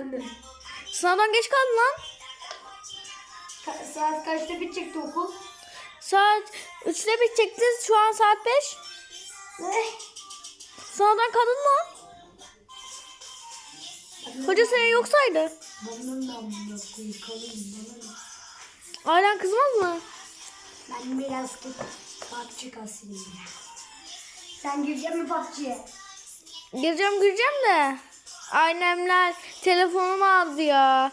De. Sınavdan geç kaldın lan. Ka- saat kaçta bitecekti okul? Saat 3'te bitecekti. Şu an saat 5. Ne? Sınavdan kaldın lan. Hoca seni yok saydı. Benden de amına koyayım kalayım bana ne? Ailen kızmaz mı? Ben biraz tut PUBG kasayım. Sen girecek mi PUBG'ye? Gireceğim gireceğim de. Annemler telefonumu aldı ya.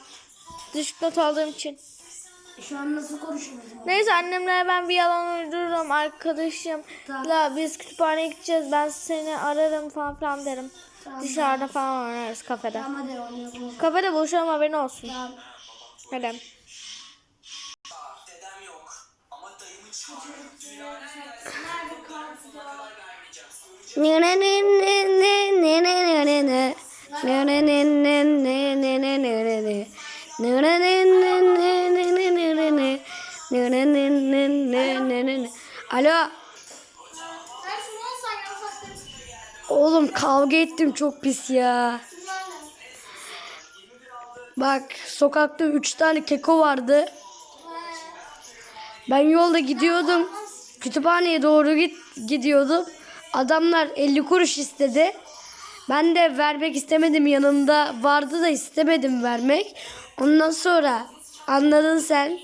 Düşük not aldığım için. Şu an nasıl konuşuyoruz? Neyse annemlere ben bir yalan uydururum arkadaşımla biz kütüphaneye gideceğiz ben seni ararım falan filan derim. Tamam. Dışarıda falan oynarız kafede. Tamam hadi oynayalım. Kafede buluşalım haberin olsun. Tamam. Hadi. Dedem yok. Ama dayımı çağır. Nerede kaldı Alo. Oğlum kavga ettim çok pis ya. Bak sokakta üç tane keko vardı. Ben yolda gidiyordum. Kütüphaneye doğru git gidiyordum. Adamlar 50 kuruş istedi. Ben de vermek istemedim yanımda vardı da istemedim vermek. Ondan sonra anladın sen.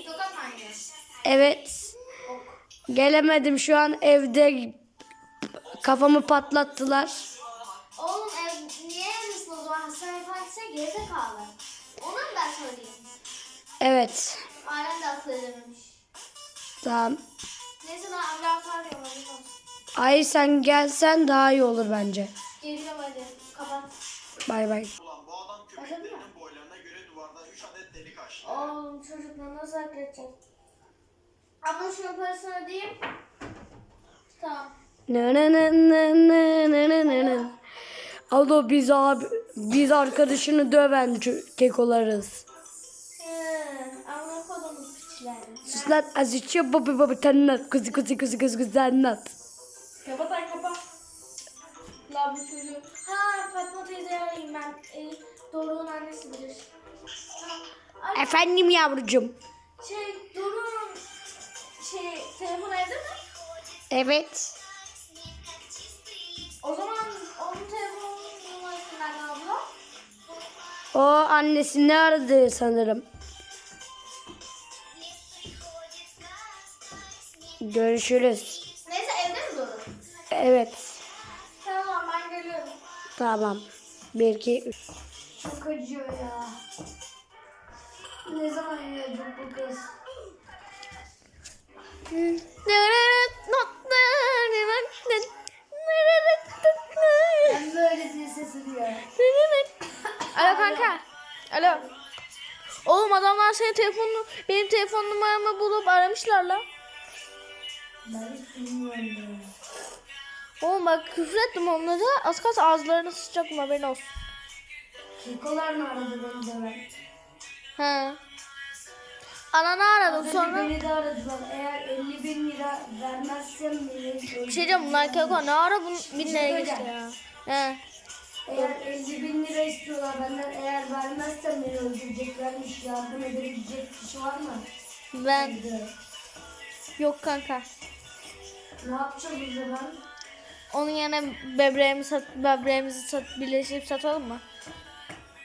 Evet. Gelemedim şu an evde kafamı patlattılar. Oğlum ev, niye evlisin o zaman? Hastaneye falan gitsen gerizekalı. Ona mı ben söyleyeyim? Evet. Ailen de akıl edememiş. Tamam. Neyse ben ambulans arıyorum. Ay sen gelsen daha iyi olur bence. Geliyorum hadi. Kapat. Bay bay. Ulan bu adam köpeklerinin boylarına göre duvardan 3 adet delik açtı. Oğlum çocukla nasıl akredecek? Ama şunun parasını ödeyeyim. Tamam. Ne ne ne ne ne ne ne ne ne. Alo biz abi biz arkadaşını döven kekolarız. He, ama kodumun piçler. Sus lan azıcık baba baba tanınat kızı kızı kızı kızı kızı anlat. E, Doruk'un annesi bilir. Ay, Efendim yavrucum. şey Doruk'un şey telefon evde mi? Evet. O zaman onun telefonunun numarası nereden abla? O annesini aradı sanırım. Görüşürüz. Neyse evde mi Doruk? Evet. Tamam ben geliyorum. Tamam. Üç. Çok acıyor ya. Ne zaman yiyecek bu kız? Ben böylesine sesi duyuyorum. Alo kanka. Alo. Oğlum adamlar senin telefonunu, benim telefon numaramı bulup aramışlar la. Ben hiç bilmiyorum. Oğlum bak küfür ettim onlara. Az kalsın ağızlarını sıçacaktım haberin olsun. Kekolar mı aradı beni döven? He. Ananı aradım Az önce sonra. beni de aradılar. Eğer 50 bin lira vermezsem beni Bir şey diyeceğim bunlar keko ne ara bunun bin liraya geçti ya. He. Eğer 50 bin lira istiyorlar benden eğer vermezsem beni öldüreceklermiş. Yardım edebilecek kişi var mı? Ben yok kanka. Ne yapacağız o zaman? Onun yerine böbreğimi sat, böbreğimizi sat, birleştirip satalım mı?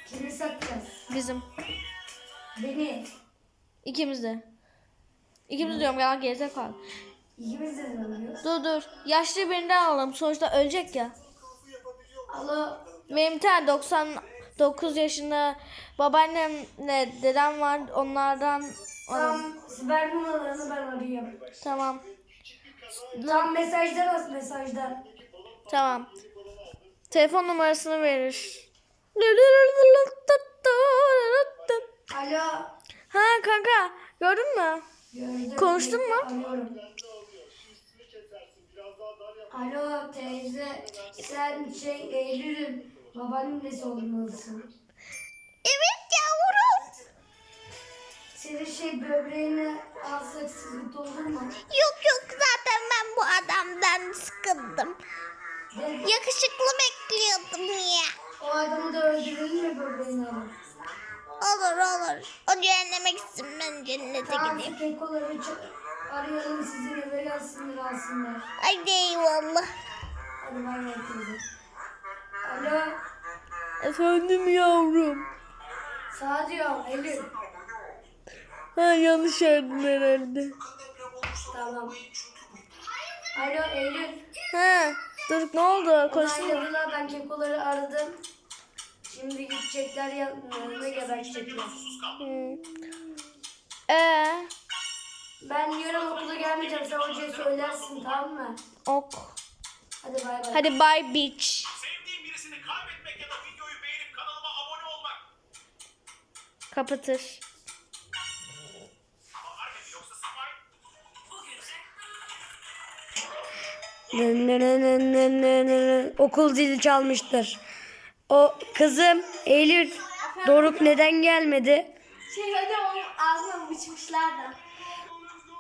Kimi satacağız? Bizim. Beni. İkimiz de. İkimiz diyorum ya geride kal. İkimiz de mi alıyoruz? Dur dur. Yaşlı birinden alalım. Sonuçta ölecek ya. Alo. Benim bir tane 99 yaşında babaannemle dedem var. Onlardan. Tamam. Ver numaralarını ben arayayım. Tamam. Tam mesajdan at mesajdan. Tamam. Telefon numarasını verir. Alo. Ha kanka gördün mü? Gördüm. Konuştun mu? Alo teyze sen şey Eylül'ün babaannesi olmalısın. Evet yavrum. Senin şey böbreğini alsak sıkıntı olur mu? Yok yok Yakışıklı bekliyordum ya. o adamı da öldürelim mi böbreğini? Olur olur. O cehenneme gitsin ben cennete Tamam gideyim. şu kekoları ç- arayalım sizin eve gelsinler alsınlar. Haydi eyvallah. Hadi bay teyze. Alo. Efendim yavrum. Sağ diyorum Eylül. Ha yanlış aradım herhalde. Tamam. Alo Eylül. Ha dur ne oldu? Konuşsana. Onayladılar ben kekoları aradım. Şimdi gidecekler yanlarına gebertecekler. Ee, Ben yarın okula gelmeyeceğim. Sen hocaya söylersin tamam mı? ok. Hadi bay bay. Hadi bye beach. Sevdiğin birisini kaybetmek ya da videoyu beğenip kanalıma abone olmak. Kapatır. Okul zili çalmıştır. O kızım Eylül Doruk neden gelmedi? Şey hadi onun ağzına biçmişler de.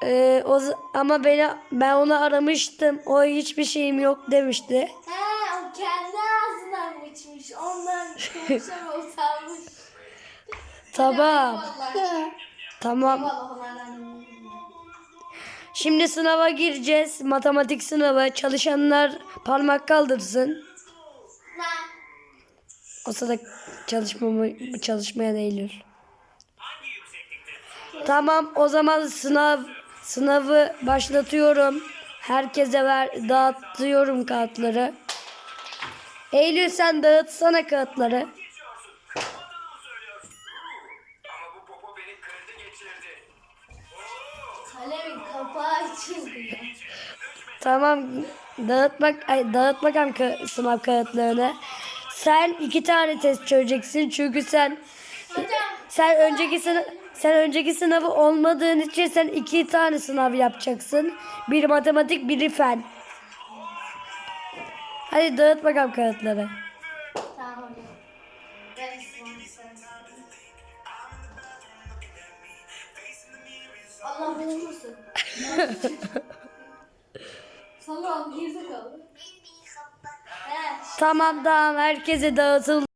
Ee, o z- ama beni ben onu aramıştım. O hiçbir şeyim yok demişti. He o kendi ağzından biçmiş. Ondan konuşan olsaymış. Tamam. Vallahi. Tamam. Vallahi onlardan. Şimdi sınava gireceğiz. Matematik sınavı. Çalışanlar parmak kaldırsın. O sırada çalışmamı çalışmaya Eylül. Tamam o zaman sınav sınavı başlatıyorum. Herkese ver dağıtıyorum kağıtları. Eylül sen dağıtsana kağıtları. Kalemin kapağı açıldı ya. Tamam dağıtmak ay, dağıt bakalım ka- sınav kağıtlarını. Sen iki tane test çözeceksin çünkü sen sen önceki sınav sen önceki sınavı olmadığın için sen iki tane sınav yapacaksın. Bir matematik, biri fen. Hadi dağıt bakalım kağıtları. Tamam hocam. Ben Allah bulmuşsun. Sallam gerizekalı. Tamam tamam herkese dağıtıldı.